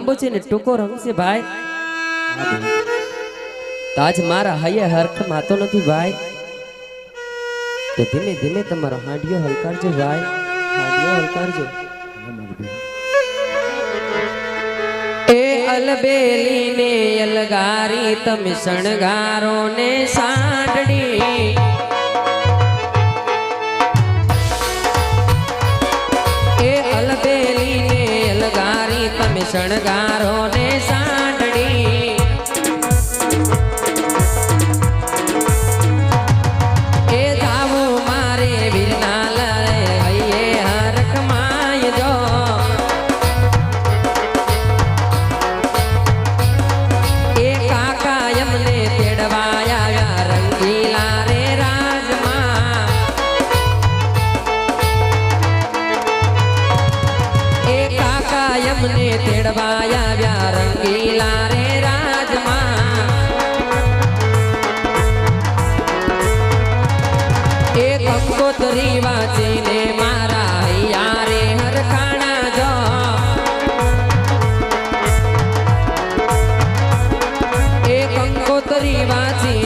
લાંબો ને ટૂંકો રંગ ભાઈ. તાજ મારા હૈયે હરખ માતો નથી ભાઈ. તો ધીમે ધીમે તમારો હાંડિયો હલકારજો ભાઈ. હાંડિયો હલકારજો. એ અલબેલી ને અલગારી તમે શણગારો ને સાંડડી શણગારો કાકા તેડવા આવ્યા રંગીલા રે રાજમાં. એ કંકોતરી વાંચીને મારા હૈયા રે હરખાણા જ. એ કંકોતરી વાંચીને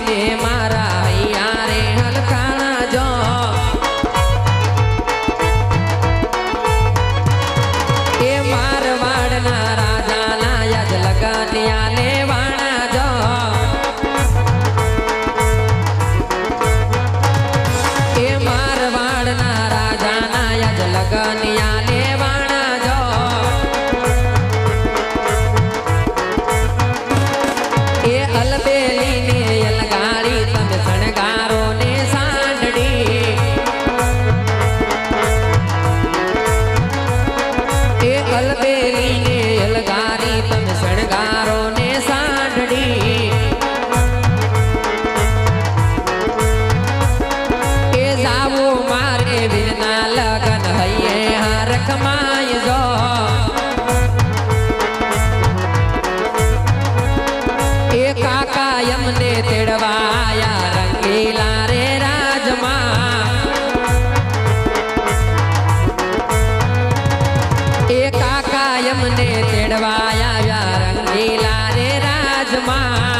અલબેલી અલગારી તમે શણગારો ને સાંડડી એ જાવું મારે લગન હૈયે હરખમાં મને તેડવા આવ્યા રંગીલા રે રાજમાં